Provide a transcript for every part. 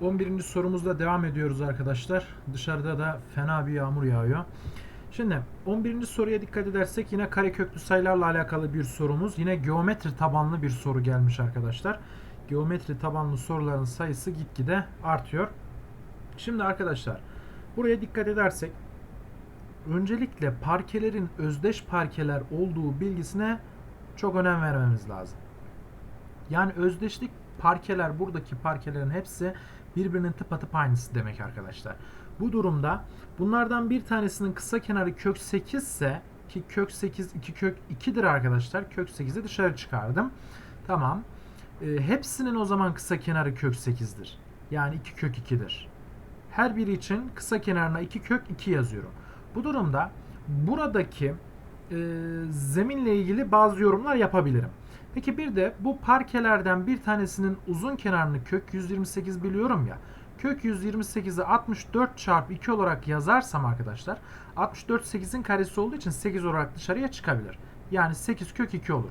11. sorumuzla devam ediyoruz arkadaşlar. Dışarıda da fena bir yağmur yağıyor. Şimdi 11. soruya dikkat edersek yine kareköklü sayılarla alakalı bir sorumuz. Yine geometri tabanlı bir soru gelmiş arkadaşlar. Geometri tabanlı soruların sayısı gitgide artıyor. Şimdi arkadaşlar buraya dikkat edersek öncelikle parkelerin özdeş parkeler olduğu bilgisine çok önem vermemiz lazım. Yani özdeşlik parkeler buradaki parkelerin hepsi birbirinin tıpatıp aynısı demek arkadaşlar. Bu durumda bunlardan bir tanesinin kısa kenarı kök 8 ise ki kök 8 2 kök 2'dir arkadaşlar. Kök 8'i dışarı çıkardım. Tamam. Ee, hepsinin o zaman kısa kenarı kök 8'dir. Yani 2 kök 2'dir. Her biri için kısa kenarına 2 kök 2 yazıyorum. Bu durumda buradaki e, zeminle ilgili bazı yorumlar yapabilirim. Peki bir de bu parkelerden bir tanesinin uzun kenarını kök 128 biliyorum ya. Kök 128'i 64 çarpı 2 olarak yazarsam arkadaşlar 64 8'in karesi olduğu için 8 olarak dışarıya çıkabilir. Yani 8 kök 2 olur.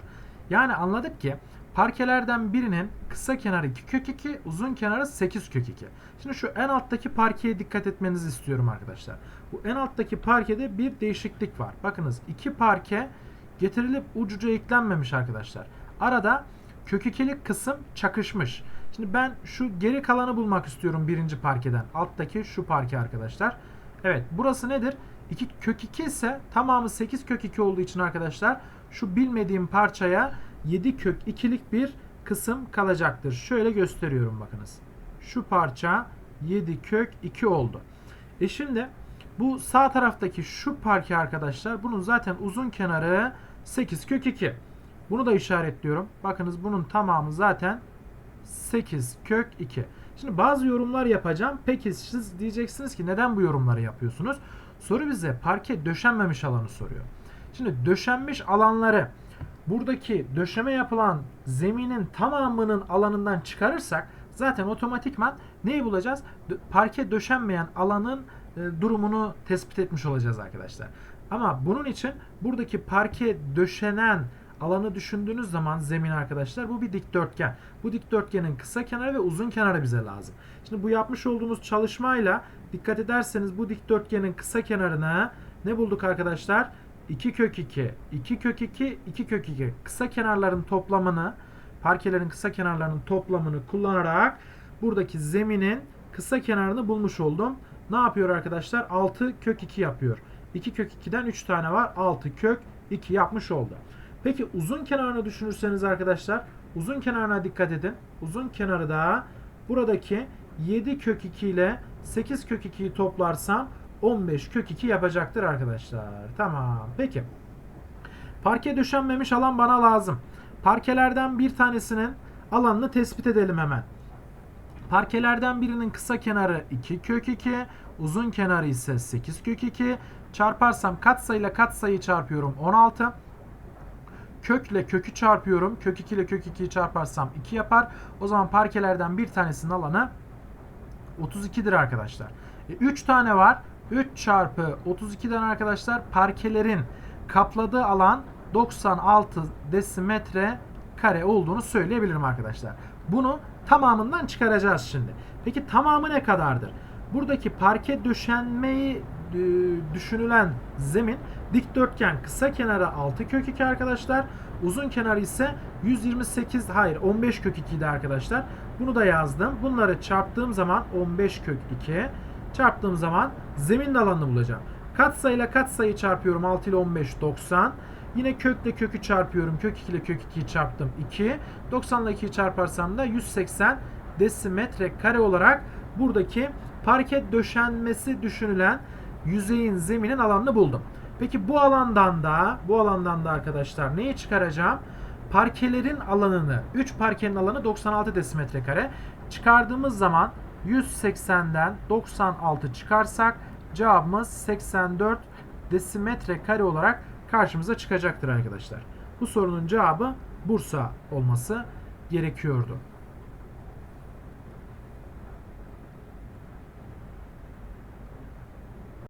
Yani anladık ki parkelerden birinin kısa kenarı 2 kök 2, uzun kenarı 8 kök 2. Şimdi şu en alttaki parkeye dikkat etmenizi istiyorum arkadaşlar. Bu en alttaki parkede bir değişiklik var. Bakınız iki parke getirilip ucuca eklenmemiş arkadaşlar. Arada kök ikilik kısım çakışmış. Şimdi ben şu geri kalanı bulmak istiyorum birinci parkeden. Alttaki şu parke arkadaşlar. Evet burası nedir? 2 kök 2 ise tamamı 8 kök 2 olduğu için arkadaşlar şu bilmediğim parçaya 7 kök 2'lik bir kısım kalacaktır. Şöyle gösteriyorum bakınız. Şu parça 7 kök 2 oldu. E şimdi bu sağ taraftaki şu parke arkadaşlar bunun zaten uzun kenarı 8 kök 2. Bunu da işaretliyorum. Bakınız bunun tamamı zaten 8 kök 2. Şimdi bazı yorumlar yapacağım. Peki siz diyeceksiniz ki neden bu yorumları yapıyorsunuz? Soru bize parke döşenmemiş alanı soruyor. Şimdi döşenmiş alanları buradaki döşeme yapılan zeminin tamamının alanından çıkarırsak zaten otomatikman neyi bulacağız? Parke döşenmeyen alanın e, durumunu tespit etmiş olacağız arkadaşlar. Ama bunun için buradaki parke döşenen alanı düşündüğünüz zaman zemin arkadaşlar bu bir dikdörtgen. Bu dikdörtgenin kısa kenarı ve uzun kenarı bize lazım. Şimdi bu yapmış olduğumuz çalışmayla dikkat ederseniz bu dikdörtgenin kısa kenarına ne bulduk arkadaşlar? 2 kök 2, 2 kök 2, 2 kök 2. Kısa kenarların toplamını, parkelerin kısa kenarlarının toplamını kullanarak buradaki zeminin kısa kenarını bulmuş oldum. Ne yapıyor arkadaşlar? 6 kök 2 yapıyor. 2 kök 2'den 3 tane var. 6 kök 2 yapmış oldu. Peki uzun kenarını düşünürseniz arkadaşlar uzun kenarına dikkat edin. Uzun kenarı da buradaki 7 kök 2 ile 8 kök 2'yi toplarsam 15 kök 2 yapacaktır arkadaşlar. Tamam. Peki. Parke döşenmemiş alan bana lazım. Parkelerden bir tanesinin alanını tespit edelim hemen. Parkelerden birinin kısa kenarı 2 kök 2, uzun kenarı ise 8 kök 2. Çarparsam katsayıyla katsayı çarpıyorum 16. Kökle kökü çarpıyorum. Kök 2 ile kök 2'yi çarparsam 2 yapar. O zaman parkelerden bir tanesinin alanı 32'dir arkadaşlar. 3 tane var. 3 çarpı 32'den arkadaşlar parkelerin kapladığı alan 96 desimetre kare olduğunu söyleyebilirim arkadaşlar. Bunu tamamından çıkaracağız şimdi. Peki tamamı ne kadardır? Buradaki parke döşenmeyi e, düşünülen zemin dikdörtgen kısa kenarı 6 kök 2 arkadaşlar. Uzun kenarı ise 128 hayır 15 kök 2 idi arkadaşlar. Bunu da yazdım. Bunları çarptığım zaman 15 kök 2 çarptığım zaman zemin alanını bulacağım. Katsayıyla katsayı çarpıyorum 6 ile 15 90. Yine kökle kökü çarpıyorum. Kök 2 ile kök 2'yi çarptım 2. 90 ile 2'yi çarparsam da 180 desimetre kare olarak buradaki parke döşenmesi düşünülen yüzeyin zeminin alanını buldum. Peki bu alandan da bu alandan da arkadaşlar neyi çıkaracağım? Parkelerin alanını 3 parkenin alanı 96 desimetre kare. Çıkardığımız zaman 180'den 96 çıkarsak cevabımız 84 desimetre kare olarak karşımıza çıkacaktır arkadaşlar. Bu sorunun cevabı Bursa olması gerekiyordu.